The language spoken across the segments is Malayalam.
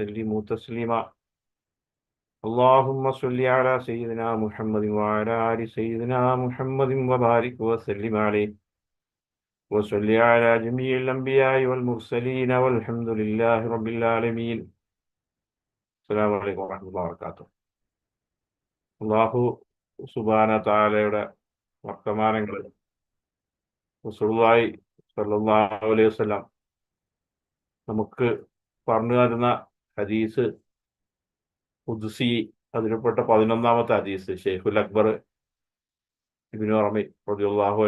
وسلموا تسليما اللهم صل على سيدنا محمد وعلى آل سيدنا محمد وبارك وسلم عليه وصل على جميع الأنبياء والمرسلين والحمد لله رب العالمين السلام عليكم ورحمة الله وبركاته അള്ളാഹു സുബാന താലയുടെ വർത്തമാനങ്ങൾ റസൂലുള്ളാഹി സ്വല്ലല്ലാഹു അലൈഹി വസല്ലം നമുക്ക് പറഞ്ഞു തരുന്ന ഹദീസ് ഉദ്സി അതിൽപ്പെട്ട പതിനൊന്നാമത്തെ ഹദീസ് ഷെയ്ഖുൽ അക്ബർ ഇബിനു റമി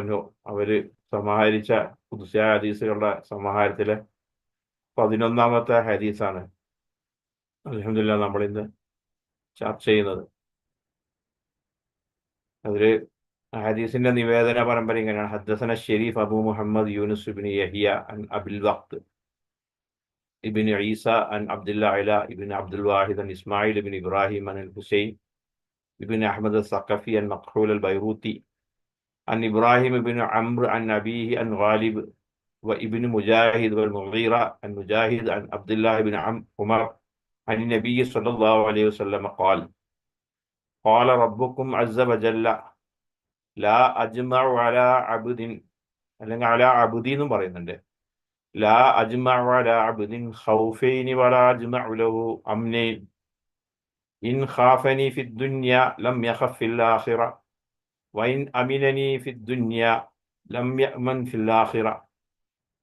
അൻഹു അവർ സമാഹരിച്ച ഖുദ്സിയായ ഹദീസുകളുടെ സമാഹാരത്തിലെ പതിനൊന്നാമത്തെ ഹദീസാണ് അലഹമില്ല നമ്മൾ ഇന്ന് ചർച്ച ചെയ്യുന്നത്. അതിൽ ഹദീസിന്റെ നിവേദന പരമ്പര ഇങ്ങനെയാണ്. ഹദ്ദസന ഷെരീഫ് അബു മുഹമ്മദ് യൂനുസ് യഹിയ അൻ അബിൽ വഖ്ത്. ابن عيسى عن عبد الله علا ابن عبد الواحد عن إسماعيل بن إبراهيم عن الحسين ابن أحمد الثقفي عن مقحول البيروتي عن إبراهيم بن عمرو عن أبيه عن غالب وابن مجاهد والمغيرة عن مجاهد عن عبد الله بن عم عمر عن النبي صلى الله عليه وسلم قال قال ربكم عز وجل لا أجمع على عبد അല്ലെങ്കിൽ അല അബുദി എന്നും പറയുന്നുണ്ട് لا أجمع على عبد خوفين ولا أجمع له أمنين إن خافني في الدنيا لم يخف في الآخرة وإن أمنني في الدنيا لم يأمن في الآخرة.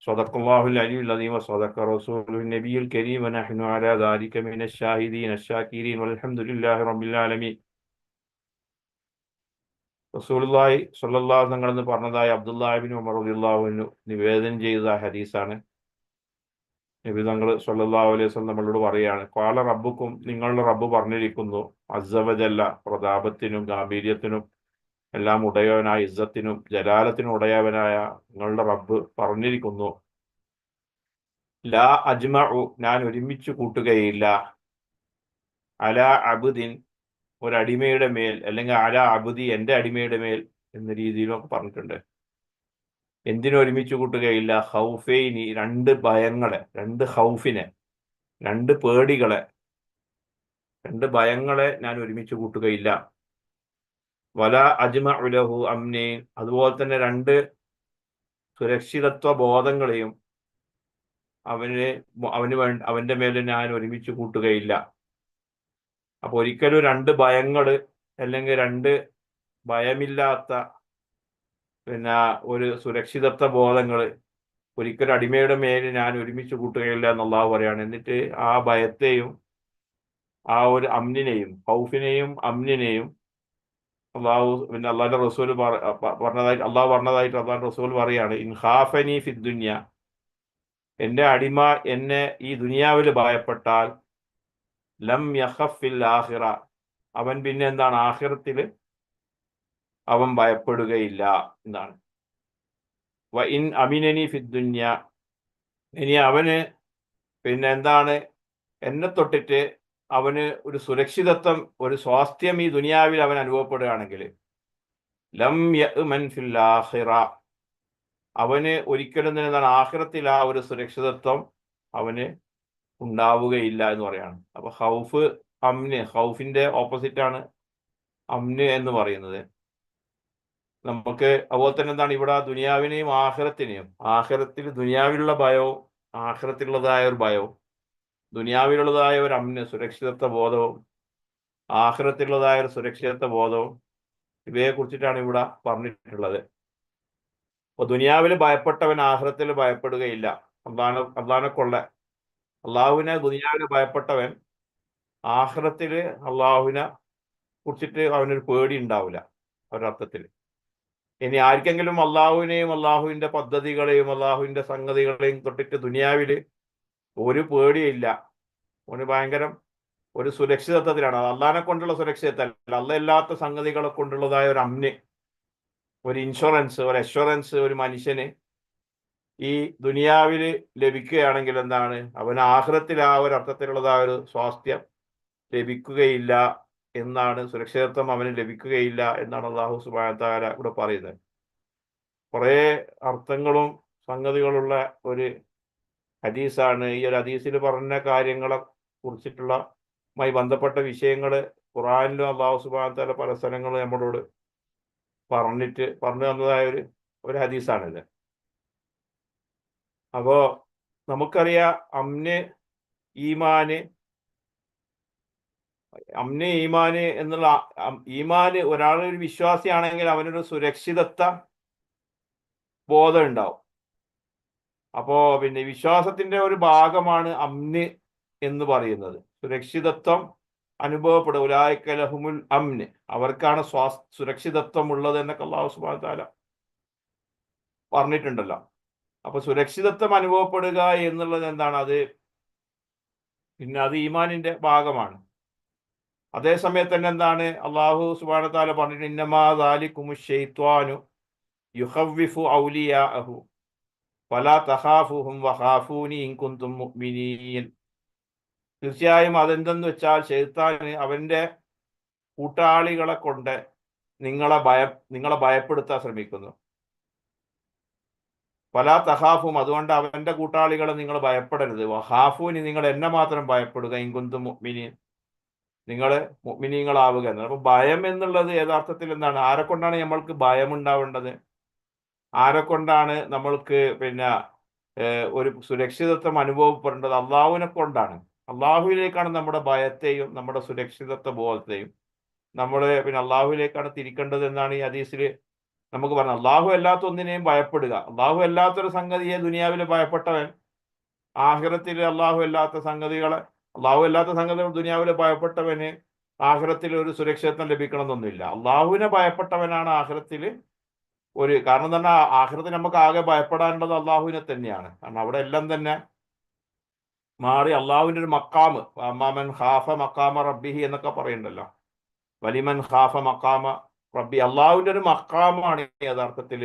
صدق الله العلي العظيم وصدق رسوله النبي الكريم. ونحن على ذلك من الشاهدين الشاكرين والحمد لله رب العالمين. റസൂലുള്ളാഹി സ്വല്ലല്ലാഹു തങ്ങളെന്ന് പറഞ്ഞതായ അബ്ദുല്ലാഹിബിൻ ഉമർ റളിയല്ലാഹുവിനു നിവേദനം ചെയ്ത ഹദീസാണ്. നബി തങ്ങൾ സ്വല്ലല്ലാഹു അലൈഹി വസല്ലം നമ്മളോട് പറയുകയാണ് കാല റബ്ബുക്കും നിങ്ങളുടെ റബ്ബ് പറഞ്ഞിരിക്കുന്നു അസ്സവജല്ല പ്രതാപത്തിനും ഗാംഭീര്യത്തിനും എല്ലാം ഉടയവനായ ഇസ്സത്തിനും ജലാലത്തിനും ഉടയവനായ നിങ്ങളുടെ റബ്ബ് പറഞ്ഞിരിക്കുന്നു. ലാ അജ്മഉ ഞാൻ ഒരുമിച്ച് കൂട്ടുകയില്ല. അല അബുദിൻ ഒരടിമയുടെ മേൽ അല്ലെങ്കിൽ ആരാ അബുദി എന്റെ അടിമയുടെ മേൽ എന്ന രീതിയിലൊക്കെ പറഞ്ഞിട്ടുണ്ട്. എന്തിനൊരുമിച്ച് കൂട്ടുകയില്ല? ഹൗഫൈനി രണ്ട് ഭയങ്ങളെ രണ്ട് ഹൗഫിനെ രണ്ട് പേടികളെ രണ്ട് ഭയങ്ങളെ ഞാൻ ഒരുമിച്ച് കൂട്ടുകയില്ല. വല അജ്മ ഉലഹു അമ്നീൻ അതുപോലെ തന്നെ രണ്ട് സുരക്ഷിതത്വ ബോധങ്ങളെയും അവന് അവന് വേണ്ട അവന്റെ മേലെ ഞാൻ ഒരുമിച്ച് കൂട്ടുകയില്ല. അപ്പൊ ഒരിക്കലും രണ്ട് ഭയങ്ങൾ അല്ലെങ്കിൽ രണ്ട് ഭയമില്ലാത്ത പിന്നെ ഒരു സുരക്ഷിതത്വ ബോധങ്ങൾ ഒരിക്കലും അടിമയുടെ മേൽ ഞാൻ ഒരുമിച്ച് കൂട്ടുകയില്ല എന്നുള്ളത് പറയാണ് എന്നിട്ട് ആ ഭയത്തെയും ആ ഒരു അമ്നിനെയും ഹൗഫിനെയും അമ്നിനെയും അള്ളാഹു പിന്നെ അള്ളാഹിന്റെ റസൂൽ പറഞ്ഞതായിട്ട് അള്ളാഹു പറഞ്ഞതായിട്ട് അള്ളാഹ് റസൂൽ പറയാണ് ഇൻഹാഫനി ഫിദ്ദുന്യ എന്റെ അടിമ എന്നെ ഈ ദുനിയാവിൽ ഭയപ്പെട്ടാൽ ലം യഹഫിൽ ആഹിറ. അവൻ പിന്നെ എന്താണ്? ആഹിറത്തിൽ അവൻ ഭയപ്പെടുകയില്ല എന്നാണ്. വ ഇൻ അമിനനി ഫിദ്ദുന്യ ഇനി അവന് പിന്നെ എന്താണ്? എന്നെ തൊട്ടിട്ട് അവന് ഒരു സുരക്ഷിതത്വം ഒരു സ്വാസ്ഥ്യം ഈ ദുനിയാവിൽ അവൻ അനുഭവപ്പെടുകയാണെങ്കിൽ ലം ആഹിറ. അവന് ഒരിക്കലും തന്നെ എന്താണ്? ആഹിറത്തിൽ ആ ഒരു സുരക്ഷിതത്വം അവന് ഉണ്ടാവുകയില്ല എന്ന് പറയാണ്. അപ്പൊ ഹൗഫ് അമ്ന് ഹൗഫിന്റെ ഓപ്പോസിറ്റ് ആണ് അമ്ന് എന്ന് പറയുന്നത്. നമുക്ക് അതുപോലെ തന്നെ എന്താണ് ഇവിടെ ദുനിയാവിനെയും ആഹ്റത്തിനെയും ആഹ്റത്തിൽ ദുനിയാവിലുള്ള ഭയവും ആഹ്റത്തിലുള്ളതായ ഒരു ഭയവും ദുനിയാവിലുള്ളതായ ഒരു അമ്ന് സുരക്ഷിതത്വ ബോധവും ആഹ്റത്തിലുള്ളതായ ഒരു സുരക്ഷിതത്വ ബോധവും ഇവയെ കുറിച്ചിട്ടാണ് ഇവിടെ പറഞ്ഞിട്ടുള്ളത്. അപ്പൊ ദുനിയാവിൽ ഭയപ്പെട്ടവൻ ആഹ്റത്തിൽ ഭയപ്പെടുകയില്ല. അള്ളാഹിനെ കൊള്ള അള്ളാഹുവിനെ ദുനിയാവിന് ഭയപ്പെട്ടവൻ ആഹ്റത്തിൽ അള്ളാഹുവിനെ കുറിച്ചിട്ട് അവനൊരു പേടി ഉണ്ടാവില്ല ഒരർത്ഥത്തിൽ. ഇനി ആർക്കെങ്കിലും അള്ളാഹുവിനെയും അള്ളാഹുവിന്റെ പദ്ധതികളെയും അള്ളാഹുവിന്റെ സംഗതികളെയും തൊട്ടിട്ട് ദുനിയാവിൽ ഒരു പേടിയില്ല. ഒരു ഭയങ്കരം ഒരു സുരക്ഷിതത്വത്തിലാണ്. അത് അള്ളാഹിനെ കൊണ്ടുള്ള സുരക്ഷിതത്വം അല്ല അല്ലാത്ത സംഗതികളെ കൊണ്ടുള്ളതായ ഒരു അമ്ന് ഒരു ഇൻഷുറൻസ് ഒരു അഷുറൻസ് ഒരു മനുഷ്യന് ഈ ദുനിയാവിൽ ലഭിക്കുകയാണെങ്കിൽ എന്താണ്? അവൻ ആഹ്ലത്തിൽ ആ ഒരു അർത്ഥത്തിലുള്ളതായ ഒരു സ്വാസ്ഥ്യം ലഭിക്കുകയില്ല എന്നാണ് സുരക്ഷിതത്വം അവന് ലഭിക്കുകയില്ല എന്നാണ് അള്ളാഹു സുബാന ഇവിടെ പറയുന്നത്. കുറേ അർത്ഥങ്ങളും സംഗതികളുള്ള ഒരു ഹദീസാണ്. ഈ ഒരു ഹദീസിൽ പറഞ്ഞ കാര്യങ്ങളെ കുറിച്ചിട്ടുള്ള മായി ബന്ധപ്പെട്ട വിഷയങ്ങൾ ഖുറാനിലും അള്ളാഹു സുബാൻ തല പല സ്ഥലങ്ങളും നമ്മളോട് പറഞ്ഞിട്ട് പറഞ്ഞു തന്നതായ ഒരു ഒരു ഹദീസാണിത്. അപ്പോ നമുക്കറിയാം അമ്ന് ഈമാന് അമ്ന് ഈമാന് എന്നുള്ള ഈമാന് ഒരാളൊരു വിശ്വാസിയാണെങ്കിൽ അവനൊരു സുരക്ഷിതത്വ ബോധം ഉണ്ടാവും. അപ്പോ പിന്നെ വിശ്വാസത്തിന്റെ ഒരു ഭാഗമാണ് അമ്ന് എന്ന് പറയുന്നത്. സുരക്ഷിതത്വം അനുഭവപ്പെടും. ഉലായക്കലഹുമുൽ അമ്ന്. അവർക്കാണ് സ്വാ സുരക്ഷിതത്വം ഉള്ളത് എന്നൊക്കെ അള്ളാഹു സുബാൻ താല പറഞ്ഞിട്ടുണ്ടല്ലോ. അപ്പൊ സുരക്ഷിതത്വം അനുഭവപ്പെടുക എന്നുള്ളത് എന്താണ്? അത് പിന്നെ അത് ഈമാനിന്റെ ഭാഗമാണ്. അതേ സമയത്ത് തന്നെ എന്താണ്? അള്ളാഹു സുബാന താല പറഞ്ഞിട്ട് ഇന്നമാ ദാലിക്കുമു ഷെയ്ത്വാനു യുഹവ്വിഫു ഔലിയാഅഹു ഫലാ തഖാഫുഹും വഖാഫൂനി ഇൻ കുന്തും മുഅ്മിനീൻ. തീർച്ചയായും അതെന്തെന്ന് വെച്ചാൽ ഷെയ്ത്താന് അവന്റെ കൂട്ടാളികളെ കൊണ്ട് നിങ്ങളെ ഭയ നിങ്ങളെ ഭയപ്പെടുത്താൻ ശ്രമിക്കുന്നു. പല തഹാഫും അതുകൊണ്ട് അവന്റെ കൂട്ടാളികളെ നിങ്ങൾ ഭയപ്പെടരുത്. വഹാഫുവിന് നിങ്ങൾ എന്നെ മാത്രം ഭയപ്പെടുക ഇൻകുന്തു മുഅ്മിനീൻ. നിങ്ങൾ മിനിങ്ങളാവുക എന്നാണ് അപ്പൊ ഭയം എന്നുള്ളത് യഥാർത്ഥത്തിൽ എന്താണ്? ആരെ കൊണ്ടാണ് നമ്മൾക്ക് ഭയം ഉണ്ടാവേണ്ടത്? ആരെ കൊണ്ടാണ് നമ്മൾക്ക് പിന്നെ ഒരു സുരക്ഷിതത്വം അനുഭവപ്പെടേണ്ടത്? അള്ളാഹുവിനെ കൊണ്ടാണ്. അള്ളാഹുവിലേക്കാണ് നമ്മുടെ ഭയത്തെയും നമ്മുടെ സുരക്ഷിതത്വ ബോധത്തെയും നമ്മൾ പിന്നെ അള്ളാഹുവിലേക്കാണ് തിരിക്കേണ്ടത് എന്നാണ് ഈ ഹദീസിൽ നമുക്ക് പറഞ്ഞു അള്ളാഹു അല്ലാത്ത ഒന്നിനെയും ഭയപ്പെടുക. അള്ളാഹു അല്ലാത്തൊരു സംഗതിയെ ദുനിയാവിൽ ഭയപ്പെട്ടവൻ ആഹ്റത്തിൽ അള്ളാഹു അല്ലാത്ത സംഗതികളെ അള്ളാഹു അല്ലാത്ത സംഗതികൾ ദുനിയാവിൽ ഭയപ്പെട്ടവന് ആഹ്റത്തിൽ ഒരു സുരക്ഷിതത്വം ലഭിക്കണമെന്നൊന്നുമില്ല. അള്ളാഹുവിനെ ഭയപ്പെട്ടവനാണ് ആഹ്റത്തിൽ ഒരു കാരണം തന്നെ ആഹ്റത്തിൽ നമുക്ക് ആകെ ഭയപ്പെടാനുള്ളത് അള്ളാഹുവിനെ തന്നെയാണ്. കാരണം അവിടെ എല്ലാം തന്നെ മാറി അള്ളാഹുവിന്റെ ഒരു മക്കാമ് അമ്മാമൻ ഹാഫ മക്കാമ റബ്ബിഹി എന്നൊക്കെ പറയുന്നുണ്ടല്ലോ. വലിമൻ ഹാഫ മക്കാമ റബ്ബി അള്ളാഹുവിന്റെ ഒരു മക്കാമാണ് യഥാർത്ഥത്തിൽ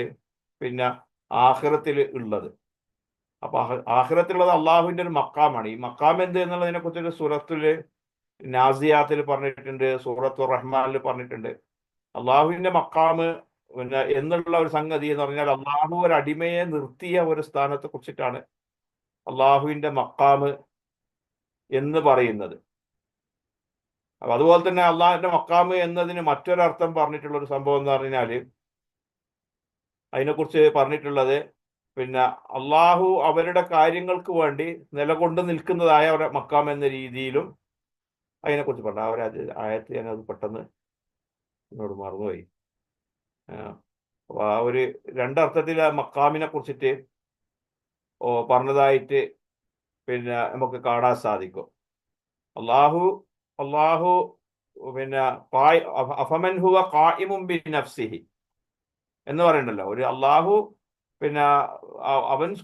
പിന്നെ ആഹ്റത്തിൽ ഉള്ളത്. അപ്പൊ ആഹ്റത്തിലുള്ളത് അള്ളാഹുവിന്റെ ഒരു മക്കാമാണ് ഈ മക്കാം എന്ത് എന്നുള്ളതിനെ കുറിച്ചൊരു സൂറത്തിൽ നാസിയാത്തിൽ പറഞ്ഞിട്ടുണ്ട് സൂറത്തു റഹ്മാനിൽ പറഞ്ഞിട്ടുണ്ട്. അള്ളാഹുവിന്റെ മക്കാമ് പിന്നെ എന്നുള്ള ഒരു സംഗതി എന്ന് പറഞ്ഞാൽ അള്ളാഹു ഒരു അടിമയെ നിർത്തിയ ഒരു സ്ഥാനത്തെ കുറിച്ചിട്ടാണ് അള്ളാഹുവിന്റെ മക്കാമ് എന്ന് പറയുന്നത്. അപ്പൊ അതുപോലെ തന്നെ അള്ളാഹിന്റെ മക്കാമ് എന്നതിന് മറ്റൊരർത്ഥം പറഞ്ഞിട്ടുള്ള ഒരു സംഭവം എന്ന് പറഞ്ഞാൽ അതിനെക്കുറിച്ച് പറഞ്ഞിട്ടുള്ളത് പിന്നെ അള്ളാഹു അവരുടെ കാര്യങ്ങൾക്ക് വേണ്ടി നിലകൊണ്ട് നിൽക്കുന്നതായ അവരുടെ മക്കാം എന്ന രീതിയിലും അതിനെക്കുറിച്ച് പറഞ്ഞു. അവരത് ആയത്ത് ഞാനത് പെട്ടെന്ന് എന്നോട് മറന്നുപോയി. ആ, ഒരു രണ്ടർത്ഥത്തിൽ ആ മക്കാമിനെ കുറിച്ചിട്ട് പറഞ്ഞതായിട്ട് പിന്നെ നമുക്ക് കാണാൻ സാധിക്കും. അള്ളാഹു അള്ളാഹു പിന്നെ അഫമൻഹുവ അഫ- അഫമൻ ഹുവ ഖായിമും ബി നഫ്സിഹി എന്ന് പറയണ്ടല്ലോ. ഒരു അള്ളാഹു പിന്നെ അവൻ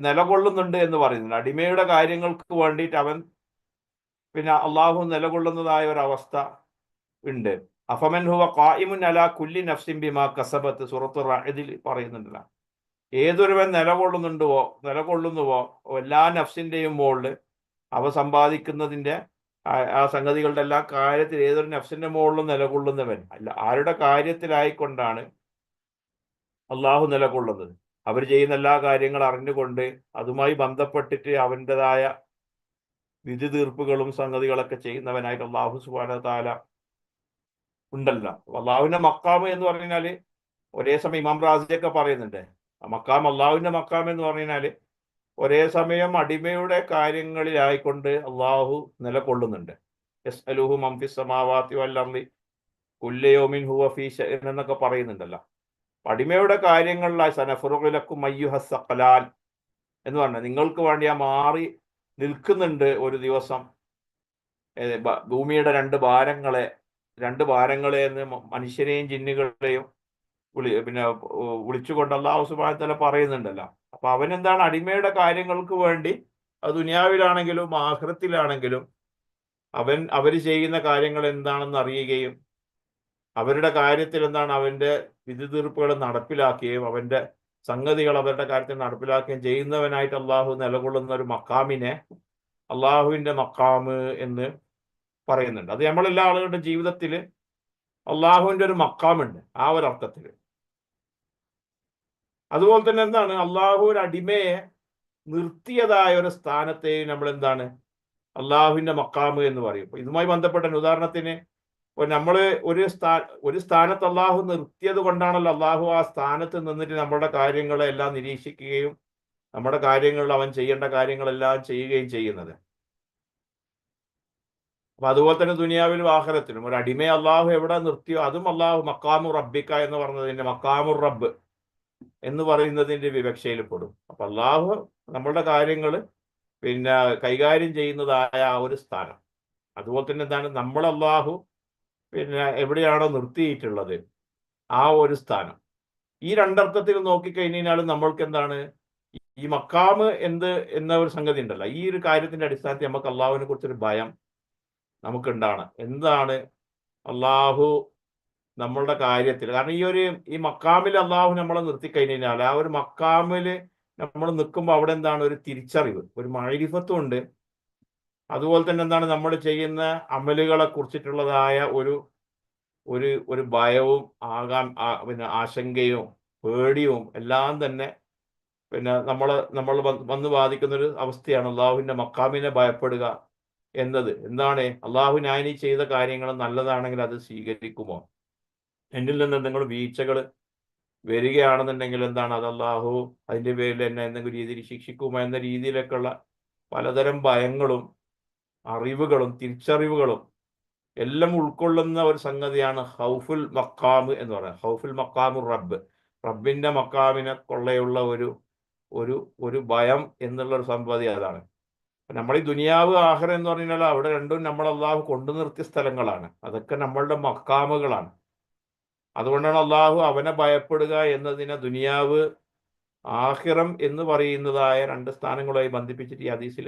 നിലകൊള്ളുന്നുണ്ട് എന്ന് പറയുന്നുണ്ട്. അടിമയുടെ കാര്യങ്ങൾക്ക് വേണ്ടിയിട്ട് അവൻ പിന്നെ അള്ളാഹു നിലകൊള്ളുന്നതായ ഒരു അവസ്ഥ ഉണ്ട്. അഫമൻ ഹുവ കായിമുൻ അല കുല്ലി നഫ്സിൻ ബിമാ കസബത്ത് സുറത്ത് ഇതിൽ പറയുന്നുണ്ടല്ലോ. ഏതൊരുവൻ നിലകൊള്ളുന്നുണ്ടോ നിലകൊള്ളുന്നുവോ എല്ലാ നഫ്സിന്റെയും മുകളിൽ അവ സമ്പാദിക്കുന്നതിന്റെ ആ- സംഗതികളുടെ എല്ലാ കാര്യത്തിൽ ഏതൊരു നഫ്സിന്റെ മുകളിലും നിലകൊള്ളുന്നവൻ. അല്ല ആരുടെ കാര്യത്തിലായിക്കൊണ്ടാണ് അള്ളാഹു നിലകൊള്ളുന്നത്? അവർ ചെയ്യുന്ന എല്ലാ കാര്യങ്ങളും അറിഞ്ഞുകൊണ്ട് അതുമായി ബന്ധപ്പെട്ടിട്ട് അവന്റെതായ വിധി തീർപ്പുകളും സംഗതികളൊക്കെ ചെയ്യുന്നവനായിട്ട് അള്ളാഹു സുബാന താല ഉണ്ടല്ലോ. അള്ളാഹുവിന്റെ മക്കാമ് എന്ന് പറഞ്ഞാൽ ഒരേ സമയം ഇമാം റാസിയൊക്കെ പറയുന്നുണ്ട്. മക്കാം അള്ളാഹുവിന്റെ മക്കാം എന്ന് പറഞ്ഞാൽ ഒരേ സമയം അടിമയുടെ കാര്യങ്ങളിലായിക്കൊണ്ട് അള്ളാഹു നിലകൊള്ളുന്നുണ്ട്. എസ് അലുഹു മംഫി സമാവാത്തി വല്ലി കുല്ലയോമിൻ ഹുവ ഫീ ഷഅൻ എന്നൊക്കെ പറയുന്നുണ്ടല്ലോ. അടിമയുടെ കാര്യങ്ങളിലായി സനഫുറുലക്കും മയ്യുഹസഖലാൻ എന്ന് പറഞ്ഞാൽ നിങ്ങൾക്ക് വേണ്ടി ആ മാറി നിൽക്കുന്നുണ്ട് ഒരു ദിവസം. ഭൂമിയുടെ രണ്ട് ഭാരങ്ങളെ രണ്ട് ഭാരങ്ങളെ എന്ന് മനുഷ്യരെയും ജിന്നുകളെയും വിളി പിന്നെ വിളിച്ചുകൊണ്ട് അള്ളാഹു സുബാനത്തല പറയുന്നുണ്ടല്ലോ. അപ്പൊ അവനെന്താണ് അടിമയുടെ കാര്യങ്ങൾക്ക് വേണ്ടി അത് ദുനിയാവിലാണെങ്കിലും ആഹൃത്തിലാണെങ്കിലും അവൻ അവർ ചെയ്യുന്ന കാര്യങ്ങൾ എന്താണെന്ന് അറിയുകയും അവരുടെ കാര്യത്തിൽ എന്താണ് അവന്റെ വിധി തീർപ്പുകൾ നടപ്പിലാക്കുകയും അവന്റെ സംഗതികൾ അവരുടെ കാര്യത്തിൽ നടപ്പിലാക്കുകയും ചെയ്യുന്നവനായിട്ട് അള്ളാഹു നിലകൊള്ളുന്ന ഒരു മക്കാമിനെ അള്ളാഹുവിന്റെ മക്കാമ് എന്ന് പറയുന്നുണ്ട്. അത് നമ്മളെല്ലാ ആളുകളുടെ ജീവിതത്തിൽ അള്ളാഹുവിന്റെ ഒരു മക്കാമുണ്ട് ആ ഒരു അർത്ഥത്തിൽ അതുപോലെ തന്നെ എന്താണ്? അള്ളാഹു ഒരു അടിമയെ നിർത്തിയതായ ഒരു സ്ഥാനത്തെ നമ്മൾ എന്താണ്? അള്ളാഹുവിന്റെ മക്കാമ് എന്ന് പറയും. ഇതുമായി ബന്ധപ്പെട്ട ഉദാഹരണത്തിന് ഇപ്പൊ നമ്മൾ ഒരു സ്ഥാ ഒരു സ്ഥാനത്ത് അള്ളാഹു നിർത്തിയത് കൊണ്ടാണല്ലോ അള്ളാഹു ആ സ്ഥാനത്ത് നിന്നിട്ട് നമ്മുടെ കാര്യങ്ങളെല്ലാം നിരീക്ഷിക്കുകയും നമ്മുടെ കാര്യങ്ങളിൽ അവൻ ചെയ്യേണ്ട കാര്യങ്ങളെല്ലാം ചെയ്യുകയും ചെയ്യുന്നത്. അപ്പൊ അതുപോലെ തന്നെ ദുനിയാവിലും ആഹ്റത്തിലും ഒരു അടിമയെ അള്ളാഹു എവിടെ നിർത്തിയോ അതും അള്ളാഹു മക്കാമു റബ്ബിക്ക എന്ന് പറഞ്ഞതിന്റെ മക്കാമു റബ്ബ് എന്ന് പറയുന്നതിന്റെ വിവക്ഷയിൽ പെടും. അപ്പൊ അള്ളാഹു നമ്മളുടെ കാര്യങ്ങൾ പിന്നെ കൈകാര്യം ചെയ്യുന്നതായ ആ ഒരു സ്ഥാനം. അതുപോലെ തന്നെ എന്താണ്? നമ്മൾ അള്ളാഹു പിന്നെ എവിടെയാണോ നിർത്തിയിട്ടുള്ളത് ആ ഒരു സ്ഥാനം. ഈ രണ്ടർത്ഥത്തിൽ നോക്കിക്കഴിഞ്ഞാൽ നമ്മൾക്ക് എന്താണ്? ഈ മക്കാമ് എന്ത് എന്ന ഒരു സംഗതി ഉണ്ടല്ലോ. ഈ ഒരു കാര്യത്തിന്റെ അടിസ്ഥാനത്തിൽ നമുക്ക് അള്ളാഹുവിനെ കുറിച്ചൊരു ഭയം നമുക്കുണ്ടാണ് എന്താണ്? അള്ളാഹു നമ്മളുടെ കാര്യത്തിൽ കാരണം ഈ ഒരു ഈ മക്കാമിൽ അള്ളാഹു നമ്മളെ നിർത്തി കഴിഞ്ഞാൽ ആ ഒരു മക്കാമിൽ നമ്മൾ നിൽക്കുമ്പോൾ അവിടെ എന്താണ്? ഒരു തിരിച്ചറിവ് ഒരു മൈരിഫത്തും ഉണ്ട്. അതുപോലെ തന്നെ എന്താണ്? നമ്മൾ ചെയ്യുന്ന അമലുകളെ കുറിച്ചിട്ടുള്ളതായ ഒരു ഒരു ഒരു ഭയവും ആകാം പിന്നെ ആശങ്കയും പേടിയും എല്ലാം തന്നെ പിന്നെ നമ്മൾ നമ്മൾ വന്ന് ബാധിക്കുന്ന ഒരു അവസ്ഥയാണ് അള്ളാഹുവിന്റെ മക്കാമിനെ ഭയപ്പെടുക എന്നത്. എന്താണ്? അള്ളാഹു ഈ ചെയ്ത കാര്യങ്ങൾ നല്ലതാണെങ്കിൽ അത് സ്വീകരിക്കുമോ? എന്നിൽ നിന്ന് എന്തെങ്കിലും വീഴ്ചകൾ വരികയാണെന്നുണ്ടെങ്കിൽ എന്താണ്? അത് അള്ളാഹു അതിന്റെ പേരിൽ എന്നെ എന്തെങ്കിലും രീതിയിൽ ശിക്ഷിക്കുമോ എന്ന രീതിയിലൊക്കെയുള്ള പലതരം ഭയങ്ങളും അറിവുകളും തിരിച്ചറിവുകളും എല്ലാം ഉൾക്കൊള്ളുന്ന ഒരു സംഗതിയാണ് ഹൗഫുൽ മക്കാമ് എന്ന് പറയുന്നത്. ഹൗഫുൽ മക്കാമു റബ്ബ്. റബ്ബിന്റെ മക്കാമിനെ കൊള്ളയുള്ള ഒരു ഒരു ഒരു ഭയം എന്നുള്ള ഒരു സംഗതി അതാണ്. നമ്മൾ ഈ ദുനിയാവ് ആഹ്റം എന്ന് പറഞ്ഞാൽ അവിടെ രണ്ടും നമ്മൾ അള്ളാഹു കൊണ്ടു നിർത്തിയ സ്ഥലങ്ങളാണ്. അതൊക്കെ നമ്മളുടെ മക്കാമുകളാണ് അതുകൊണ്ടാണ് അള്ളാഹു അവനെ ഭയപ്പെടുക എന്നതിനെ ദുനിയാവ് ആഹിറം എന്ന് പറയുന്നതായ രണ്ട് സ്ഥാനങ്ങളുമായി ബന്ധിപ്പിച്ചിട്ട് ഈ ഹദീസിൽ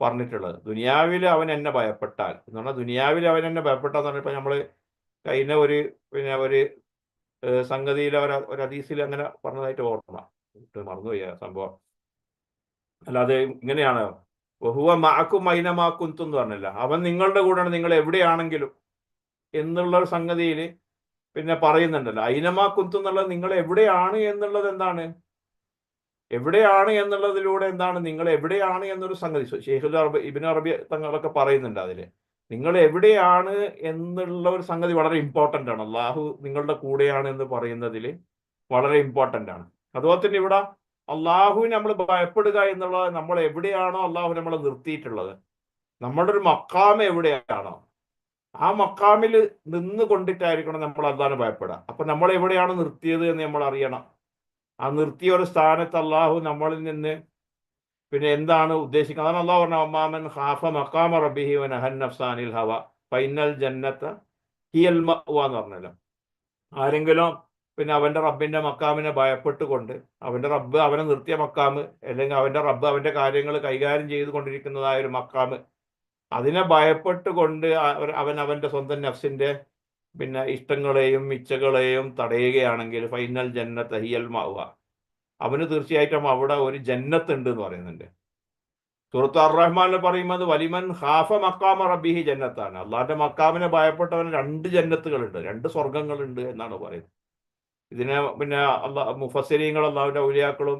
പറഞ്ഞിട്ടുള്ളത്. ദുനിയാവിൽ അവൻ എന്നെ ഭയപ്പെട്ടാൽ എന്ന് പറഞ്ഞാൽ ദുനിയാവിൽ അവൻ എന്നെ ഭയപ്പെട്ടാന്ന് പറഞ്ഞപ്പോൾ നമ്മൾ കഴിഞ്ഞ ഒരു പിന്നെ ഒരു സംഗതിയിൽ ഒരു ഒരു ഹദീസിൽ അങ്ങനെ പറഞ്ഞതായിട്ട് ഓർമ്മ. മറന്നുപോയി സംഭവം. അല്ലാതെ ഇങ്ങനെയാണ്. ബഹുവ മാക്കും മൈനമാക്കും എന്ന് പറഞ്ഞില്ല. അവൻ നിങ്ങളുടെ കൂടെയാണ് നിങ്ങൾ എവിടെയാണെങ്കിലും എന്നുള്ള ഒരു സംഗതിയിൽ പിന്നെ പറയുന്നുണ്ടല്ലോ ഐനമാ കുന്തു എന്നുള്ളത് നിങ്ങൾ എവിടെയാണ് എന്നുള്ളത് എന്താണ്? എവിടെയാണ് എന്നുള്ളതിലൂടെ എന്താണ് നിങ്ങൾ എവിടെയാണ് എന്നൊരു സംഗതി. ഷെയ്ഖുൽ അറബി ഇബിൻ അറബി തങ്ങളൊക്കെ പറയുന്നുണ്ട് അതിൽ നിങ്ങൾ എവിടെയാണ് എന്നുള്ള ഒരു സംഗതി വളരെ ഇമ്പോർട്ടന്റ് ആണ്. അള്ളാഹു നിങ്ങളുടെ കൂടെയാണ് എന്ന് പറയുന്നതിൽ വളരെ ഇമ്പോർട്ടന്റ് ആണ്. അതുപോലെ തന്നെ ഇവിടെ അള്ളാഹുവിനെ നമ്മൾ ഭയപ്പെടുക എന്നുള്ളത് നമ്മൾ എവിടെയാണോ അള്ളാഹു നമ്മളെ നിർത്തിയിട്ടുള്ളത്. നമ്മളുടെ ഒരു മക്കാമ എവിടെയാണോ? ആ മക്കാമിൽ നിന്ന് കൊണ്ടിട്ടായിരിക്കണം നമ്മൾ അള്ളാഹിനെ ഭയപ്പെടുക. അപ്പൊ നമ്മൾ എവിടെയാണ് നിർത്തിയത് എന്ന് നമ്മൾ അറിയണം. ആ നിർത്തിയ ഒരു സ്ഥാനത്ത് അള്ളാഹു നമ്മളിൽ നിന്ന് പിന്നെ എന്താണ് ഉദ്ദേശിക്കുന്നത്? അതാണ് അള്ളാഹു പറഞ്ഞ അമ്മാമൻ ഹാഫ മക്കാമ റബിഹി വനഹൻ ഹവ ഫൈനൽ ജന്നത്ത് ഹിയൽ എന്ന് പറഞ്ഞല്ലോ. ആരെങ്കിലും പിന്നെ അവന്റെ റബ്ബിന്റെ മക്കാമിനെ ഭയപ്പെട്ടുകൊണ്ട് അവന്റെ റബ്ബ് അവനെ നിർത്തിയ മക്കാമ് അല്ലെങ്കിൽ അവന്റെ റബ്ബ് അവന്റെ കാര്യങ്ങൾ കൈകാര്യം ചെയ്തുകൊണ്ടിരിക്കുന്നതായ ഒരു മക്കാമ് അതിനെ ഭയപ്പെട്ടുകൊണ്ട് അവൻ അവന്റെ സ്വന്തം നഫ്സിന്റെ പിന്നെ ഇഷ്ടങ്ങളെയും ഇച്ഛകളെയും തടയുകയാണെങ്കിൽ ഫൈനൽ ജന്നത്ത് ഹിയൽ മാവുക അവന് തീർച്ചയായിട്ടും അവിടെ ഒരു ജന്നത്ത് ഉണ്ട് എന്ന് പറയുന്നുണ്ട്. സുഹൃത്ത് അറഹ്മാൻ പറയുന്നത് വലിമൻ ഹാഫ മക്കാമ റബിഹി ജന്നത്താണ്. അള്ളാഹിന്റെ മക്കാമിനെ ഭയപ്പെട്ടവന് രണ്ട് ജന്നത്തുകളുണ്ട് രണ്ട് സ്വർഗങ്ങളുണ്ട് എന്നാണ് പറയുന്നത്. ഇതിനെ പിന്നെ അള്ളാ മുഫസ്സിരിങ്ങൾ അള്ളാഹുവിന്റെ ഔലിയാക്കളും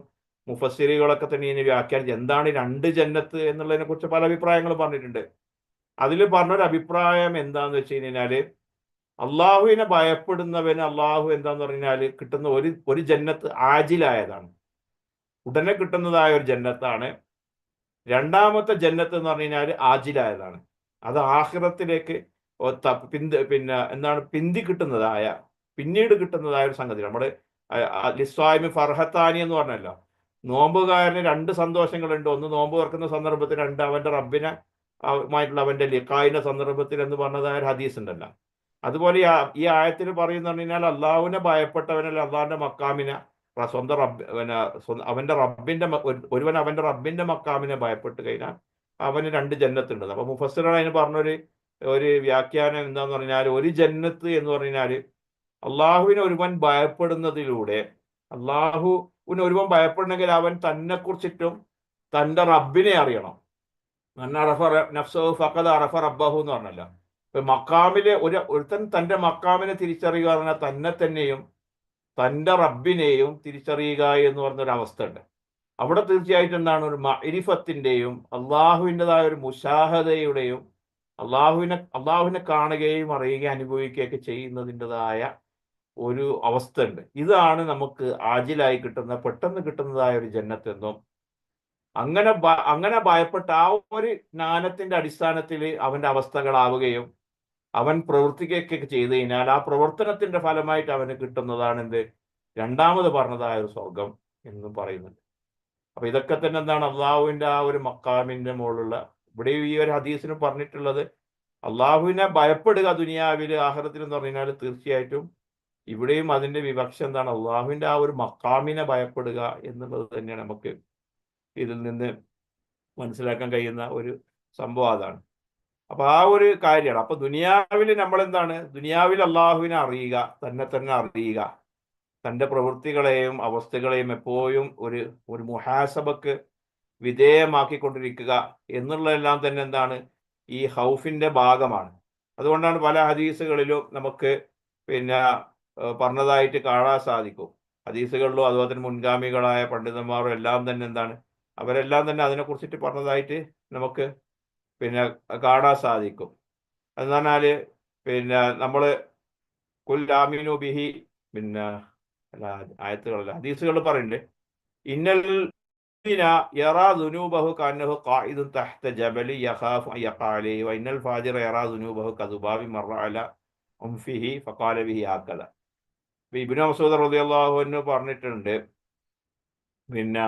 മുഫസിരികളൊക്കെ തന്നെ ഇനി വ്യാഖ്യാനിച്ച് എന്താണ് രണ്ട് ജന്നത്ത് എന്നുള്ളതിനെ കുറിച്ച് പല അഭിപ്രായങ്ങളും പറഞ്ഞിട്ടുണ്ട്. അതിൽ പറഞ്ഞൊരു അഭിപ്രായം എന്താന്ന് വെച്ച് കഴിഞ്ഞാൽ അള്ളാഹുവിനെ ഭയപ്പെടുന്നവന് അള്ളാഹു എന്താന്ന് പറഞ്ഞാൽ കിട്ടുന്ന ഒരു ഒരു ജന്നത്ത് ആജിലായതാണ്. ഉടനെ കിട്ടുന്നതായ ഒരു ജന്നത്താണ്. രണ്ടാമത്തെ ജന്നത്ത് എന്ന് പറഞ്ഞു കഴിഞ്ഞാൽ ആജിലായതാണ്. അത് ആഹ്റത്തിലേക്ക് പിന്ത് പിന്നെ എന്താണ് പിന്തി കിട്ടുന്നതായ പിന്നീട് കിട്ടുന്നതായ ഒരു സംഗതി നമ്മുടെ ലിസ്വായ്മി ഫർഹത്താനി എന്ന് പറഞ്ഞല്ലോ. നോമ്പുകാരന് രണ്ട് സന്തോഷങ്ങളുണ്ട്. ഒന്ന് നോമ്പ് തുറക്കുന്ന സന്ദർഭത്തിൽ രണ്ട് അവന്റെ റബ്ബിനെ മായിട്ടുള്ള അവന്റെ ലിക്കായിന്റെ സന്ദർഭത്തിൽ എന്ന് പറഞ്ഞതായ ഒരു ഹദീസ് ഉണ്ടല്ലോ അതുപോലെ ഈ ആയത്തിൽ പറയുന്ന കഴിഞ്ഞാൽ അള്ളാഹുവിനെ ഭയപ്പെട്ടവനല്ല അള്ളാഹിന്റെ മക്കാമിനെ സ്വന്തം റബ്ബ് പിന്നെ അവന്റെ റബ്ബിന്റെ ഒരുവൻ അവന്റെ റബ്ബിന്റെ മക്കാമിനെ ഭയപ്പെട്ട് കഴിഞ്ഞാൽ അവന് രണ്ട് ജന്നത്തുണ്ട് അപ്പൊ മുഫസ്സിറാണ് അതിന് പറഞ്ഞൊരു ഒരു വ്യാഖ്യാനം എന്താന്ന് പറഞ്ഞാൽ ഒരു ജന്നത്ത് എന്ന് പറഞ്ഞാൽ അള്ളാഹുവിനെ ഒരുവൻ ഭയപ്പെടുന്നതിലൂടെ അള്ളാഹുവിന് ഒരുവൻ ഭയപ്പെടണമെങ്കിൽ അവൻ തന്നെ കുറിച്ചിട്ടും തന്റെ റബ്ബിനെ അറിയണം അറഫ നഫ്സു ഫഖദ് അറഫ റബ്ബഹു എന്ന് പറഞ്ഞല്ലോ. ഇപ്പൊ മക്കാമിലെ ഒരു ഒരുത്തൻ തന്റെ മക്കാമിനെ തിരിച്ചറിയുക പറഞ്ഞാൽ തന്നെ തന്നെയും തന്റെ റബ്ബിനെയും തിരിച്ചറിയുക എന്ന് പറഞ്ഞൊരു അവസ്ഥ ഉണ്ട് അവിടെ തീർച്ചയായിട്ടും എന്താണ്? ഒരു മരിഫത്തിന്റെയും അള്ളാഹുവിന്റെതായ ഒരു മുഷാഹതയുടെയും അള്ളാഹുവിനെ അള്ളാഹുവിനെ കാണുകയും അറിയുകയും അനുഭവിക്കുകയൊക്കെ ചെയ്യുന്നതിന്റെതായ ഒരു അവസ്ഥ ഉണ്ട് ഇതാണ് നമുക്ക് ആജിലായി കിട്ടുന്ന പെട്ടെന്ന് കിട്ടുന്നതായ ഒരു ജന്നത്തെന്നും അങ്ങനെ അങ്ങനെ ഭയപ്പെട്ട ആ ഒരു ജ്ഞാനത്തിന്റെ അടിസ്ഥാനത്തിൽ അവന്റെ അവസ്ഥകളാവുകയും അവൻ പ്രവർത്തിക്കുകയൊക്കെ ചെയ്തു കഴിഞ്ഞാൽ ആ പ്രവർത്തനത്തിന്റെ ഫലമായിട്ട് അവന് കിട്ടുന്നതാണ് എന്ത്? രണ്ടാമത് പറഞ്ഞതായ ഒരു സ്വർഗം എന്ന് പറയുന്നുണ്ട്. അപ്പൊ ഇതൊക്കെ തന്നെ എന്താണ്? അള്ളാഹുവിന്റെ ആ ഒരു മക്കാമിന്റെ മുകളിലുള്ള ഇവിടെ ഈ ഒരു ഹദീസിന് പറഞ്ഞിട്ടുള്ളത് അള്ളാഹുവിനെ ഭയപ്പെടുക ദുനിയാവിൽ ആഹ്ലത്തിൽ എന്ന് പറഞ്ഞാൽ തീർച്ചയായിട്ടും ഇവിടെയും അതിന്റെ വിവക്ഷ എന്താണ്? അള്ളാഹുവിന്റെ ആ ഒരു മക്കാമിനെ ഭയപ്പെടുക എന്നുള്ളത് തന്നെയാണ് നമുക്ക് ഇതിൽ നിന്ന് മനസ്സിലാക്കാൻ കഴിയുന്ന ഒരു സംഭവം അതാണ്. അപ്പൊ ആ ഒരു കാര്യമാണ്. അപ്പൊ ദുനിയാവിൽ നമ്മൾ എന്താണ് ദുനിയാവിൽ അള്ളാഹുവിനെ അറിയുക തന്നെ തന്നെ അറിയുക. തന്റെ പ്രവൃത്തികളെയും അവസ്ഥകളെയും എപ്പോഴും ഒരു ഒരു മുഹാസബക്ക് വിധേയമാക്കിക്കൊണ്ടിരിക്കുക എന്നുള്ളതെല്ലാം തന്നെ എന്താണ്? ഈ ഹൗഫിന്റെ ഭാഗമാണ്. അതുകൊണ്ടാണ് പല ഹദീസുകളിലും നമുക്ക് പിന്നെ പറഞ്ഞതായിട്ട് കാണാൻ സാധിക്കും. ഹദീസുകളിലും അതുപോലെ തന്നെ മുൻഗാമികളായ പണ്ഡിതന്മാരും എല്ലാം തന്നെ എന്താണ്? അവരെല്ലാം തന്നെ അതിനെക്കുറിച്ചിട്ട് പറഞ്ഞതായിട്ട് നമുക്ക് പിന്നെ കാണാൻ സാധിക്കും. എന്ന് പറഞ്ഞാൽ പിന്നെ നമ്മൾ കുല്ലാമിനു ബിഹി പിന്നെ ആയത്തുകളല്ല ഹദീസുകൾ പറയുന്നുണ്ട്. ഇന്നൽ റളിയല്ലാഹു അൻഹു പറഞ്ഞിട്ടുണ്ട് പിന്നെ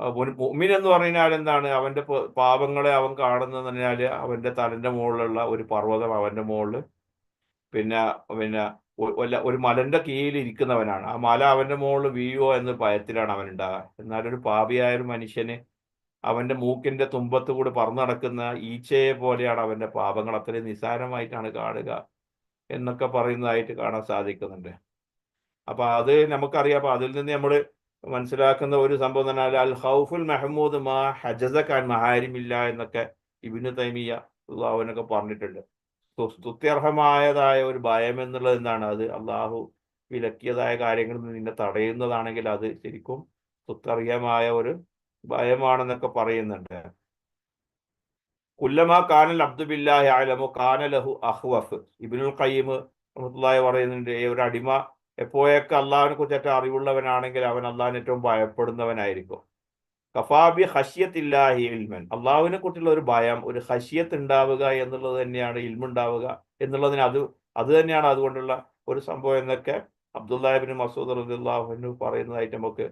മുഅ്മിൻ എന്ന് പറഞ്ഞാൽ എന്താണ്? അവന്റെ പാപങ്ങളെ അവൻ കാണുന്നതെന്ന് പറഞ്ഞാൽ അവന്റെ തലന്റെ മുകളിലുള്ള ഒരു പർവതം അവന്റെ മുകളിൽ. പിന്നെ പിന്നെ ഒരു മലന്റെ കീഴിൽ ഇരിക്കുന്നവനാണ്. ആ മല അവന്റെ മുകളിൽ വീഴുവോ എന്ന് ഭയത്തിലാണ് അവൻ ഉണ്ടാകുക എന്നാലൊരു പാപിയായ ഒരു മനുഷ്യന് അവന്റെ മൂക്കിന്റെ തുമ്പത്ത് കൂടി പറന്നു നടക്കുന്ന ഈച്ചയെ പോലെയാണ് അവന്റെ പാപങ്ങൾ. അത്രയും നിസ്സാരമായിട്ടാണ് കാണുക എന്നൊക്കെ പറയുന്നതായിട്ട് കാണാൻ സാധിക്കുന്നുണ്ട്. അപ്പൊ അത് നമുക്കറിയാം. അപ്പൊ അതിൽ നിന്ന് നമ്മൾ മനസ്സിലാക്കുന്ന ഒരു സംഭവം തന്നെ അൽ ഹൗഫുൽ മെഹമ്മൂദ് മാ ഹജസ ഖാൻ മഹാരിമില്ല എന്നൊക്കെ ഇബിന് തൈമിയ അള്ളാഹുവിനൊക്കെ പറഞ്ഞിട്ടുണ്ട്. സ്തു- സ്തുത്യർഹമായതായ ഒരു ഭയം എന്നുള്ളത് എന്താണ്? അത് അള്ളാഹു വിലക്കിയതായ കാര്യങ്ങളിൽ നിന്ന് നിന്നെ തടയുന്നതാണെങ്കിൽ അത് ശരിക്കും സ്തുത്യർഹമായ ഒരു ഭയമാണെന്നൊക്കെ പറയുന്നുണ്ട്. കുല്ലമ കാനൽ അബ്ദുബില്ലാഹി ആലമു കാനലഹു അഹ്വഫ് ഇബിനുൽ ഖയ്യിം റഹ്മത്തുള്ളാഹി പറയുന്നുണ്ട് "ഏ, ഒരു അടിമ എപ്പോഴൊക്കെ അള്ളാഹിനെ ഏറ്റവും അറിവുള്ളവനാണെങ്കിൽ അവൻ അള്ളാഹിന് ഏറ്റവും ഭയപ്പെടുന്നവനായിരിക്കും. കഫാബി ഹഷ്യത്തില്ലാഹി ഇൽമൻ. അള്ളാഹുവിനെ കുറിച്ചുള്ള ഒരു ഭയം ഒരു ഹഷ്യത്ത് ഉണ്ടാവുക എന്നുള്ളത് തന്നെയാണ് ഇൽമുണ്ടാവുക എന്നുള്ളതിന് അത് അത് തന്നെയാണ് അതുകൊണ്ടുള്ള ഒരു സംഭവം എന്നൊക്കെ അബ്ദുല്ലാഹിബിൻ മസൂദ് അള്ളാഹുനു പറയുന്നതായിട്ട് നമുക്ക്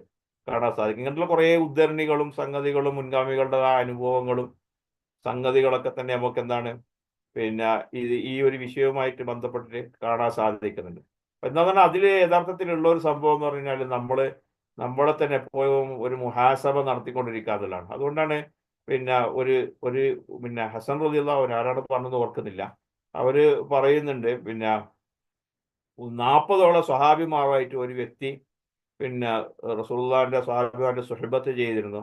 കാണാൻ സാധിക്കും. ഇങ്ങനെയുള്ള കുറേ ഉദ്ധരണികളും സംഗതികളും മുൻഗാമികളുടെ ആ അനുഭവങ്ങളും സംഗതികളൊക്കെ തന്നെ നമുക്ക് എന്താണ് പിന്നെ ഈ ഒരു വിഷയവുമായിട്ട് ബന്ധപ്പെട്ടിട്ട് കാണാൻ സാധിക്കുന്നുണ്ട്. എന്താ പറഞ്ഞാൽ അതിൽ യഥാർത്ഥത്തിലുള്ള ഒരു സംഭവം എന്ന് പറഞ്ഞാൽ നമ്മൾ നമ്മളെ തന്നെ എപ്പോഴും ഒരു മുഹാസഭ നടത്തിക്കൊണ്ടിരിക്കാന്നുള്ളതാണ് അതുകൊണ്ടാണ് പിന്നെ ഒരു ഒരു പിന്നെ ഹസൻ റദിയുള്ള ഒരാളാണ് പറഞ്ഞത് ഓർക്കുന്നില്ല. അവർ പറയുന്നുണ്ട് പിന്നെ നാൽപ്പതോളം സ്വഹാബിമാരായിട്ട് ഒരു വ്യക്തി പിന്നെ റസൂള്ളാന്റെ സ്വഹാബിമാരുടെ സുഹബത്ത് ചെയ്തിരുന്നു.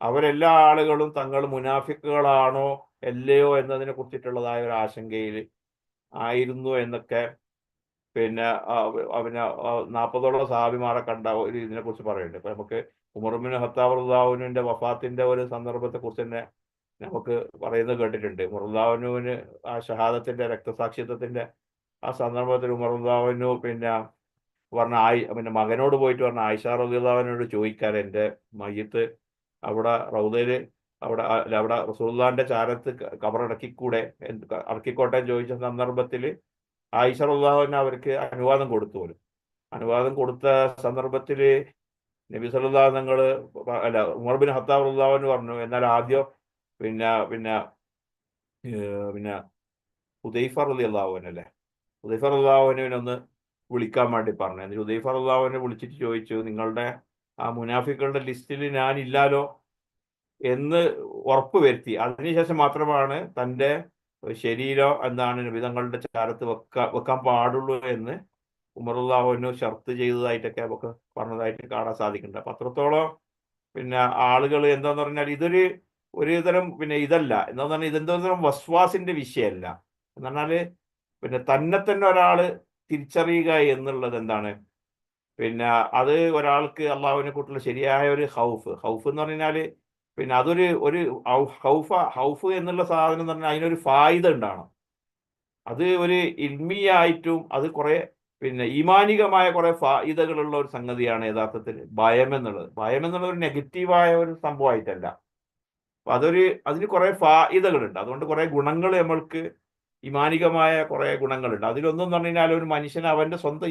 അവരെല്ലാ ആളുകളും തങ്ങൾ മുനാഫിക്കുകളാണോ അല്ലയോ എന്നതിനെ കുറിച്ചിട്ടുള്ളതായ ഒരു ആശങ്കയിൽ ആയിരുന്നു എന്നൊക്കെ പിന്നെ പിന്നെ നാൽപ്പതോളം സാബിമാരെ കണ്ട ഒരു ഇതിനെ കുറിച്ച് പറയുന്നുണ്ട് ഇപ്പൊ നമുക്ക് ഉമർമിന് ഹത്താബുദ്ദാവുവിന്റെ വഫാത്തിന്റെ ഒരു സന്ദർഭത്തെ കുറിച്ച് തന്നെ നമുക്ക് പറയുന്നത് കേട്ടിട്ടുണ്ട്. ഉമർദാവുനുവിന് ആ ഷഹാദത്തിന്റെ രക്തസാക്ഷിത്വത്തിന്റെ ആ സന്ദർഭത്തിൽ ഉമർദാവുനു പിന്നെ പറഞ്ഞ ആയി പിന്നെ മകനോട് പോയിട്ട് പറഞ്ഞ ആയിഷ റബിള്ളാവിനോട് ചോദിക്കാൻ എന്റെ മയ്യത്ത് അവിടെ റൗദയിൽ അവിടെ അവിടെ റസൂള്ളാന്റെ ചാരത്ത് കബറടക്കിക്കൂടെ? എന്ന് ചോദിച്ച സന്ദർഭത്തിൽ ആയിഷ റബിള്ളാവിന് അവർക്ക് അനുവാദം കൊടുത്തു പോലും. അനുവാദം കൊടുത്ത സന്ദർഭത്തിൽ നബി നിങ്ങൾ അല്ല ഉമർ ബിൻ പറഞ്ഞു എന്നാൽ ആദ്യം പിന്നെ പിന്നെ പിന്നെ ഹുദൈഫ അലി അള്ളാഹുവിനല്ലേ ഉദയ്ഫർ അള്ളാഹുവിനെ ഒന്ന് വിളിക്കാൻ വേണ്ടി പറഞ്ഞു. എന്നിട്ട് ഉദയ്ഫർ അള്ളാഹുവിനെ വിളിച്ചിട്ട് ചോദിച്ചു നിങ്ങളുടെ ആ മുനാഫിക്കളുടെ ലിസ്റ്റിൽ ഞാനില്ലാലോ? എന്ന് ഉറപ്പ് വരുത്തി. അതിനുശേഷം മാത്രമാണ് തന്റെ ശരീരം എന്താണ് വിധങ്ങളുടെ ചാരത്ത് വെക്കാൻ വെക്കാൻ പാടുള്ളൂ എന്ന് ഉമറുല്ലാഹുവിന് ഷർത്ത് ചെയ്തതായിട്ടൊക്കെ നമുക്ക് പറഞ്ഞതായിട്ട് കാണാൻ സാധിക്കുന്നുണ്ട്. അപ്പൊ അത്രത്തോളം പിന്നെ ആളുകൾ എന്താന്ന് പറഞ്ഞാൽ ഇതൊരു ഒരു തരം പിന്നെ ഇതല്ല. എന്താന്ന് പറഞ്ഞാൽ ഇതെന്തോ തരം വസ്വാസിന്റെ വിഷയമല്ല. എന്ന് പറഞ്ഞാൽ പിന്നെ തന്നെ തന്നെ ഒരാൾ തിരിച്ചറിയുക എന്നുള്ളത് എന്താണ്? പിന്നെ അത് ഒരാൾക്ക് അള്ളാഹുവിനെ കൂട്ടുള്ള ശരിയായ ഒരു ഹൗഫ്. ഹൗഫ് എന്ന് പറഞ്ഞാൽ പിന്നെ അതൊരു ഒരു ഹൗഫ ഹൗഫ് എന്നുള്ള സാധനം എന്ന് പറഞ്ഞാൽ അതിനൊരു ഫായിദ ഉണ്ടാണ് അത് ഒരു ഇൽമിയായിട്ടും അത് കുറെ പിന്നെ ഈമാനികമായ കുറെ ഫായിദകളുള്ള ഒരു സംഗതിയാണ് യഥാർത്ഥത്തിൽ ഭയം എന്നുള്ളത്. ഭയം എന്നുള്ളത് ഒരു നെഗറ്റീവായ ഒരു സംഭവമായിട്ടല്ല. അപ്പൊ അതൊരു അതിന് കുറെ ഫായിദകളുണ്ട്. അതുകൊണ്ട് കുറെ ഗുണങ്ങൾ നമ്മൾക്ക് ഇമാനികമായ കുറെ ഗുണങ്ങളുണ്ട്. അതിലൊന്നും പറഞ്ഞു കഴിഞ്ഞാൽ ഒരു മനുഷ്യൻ അവന്റെ സ്വന്തം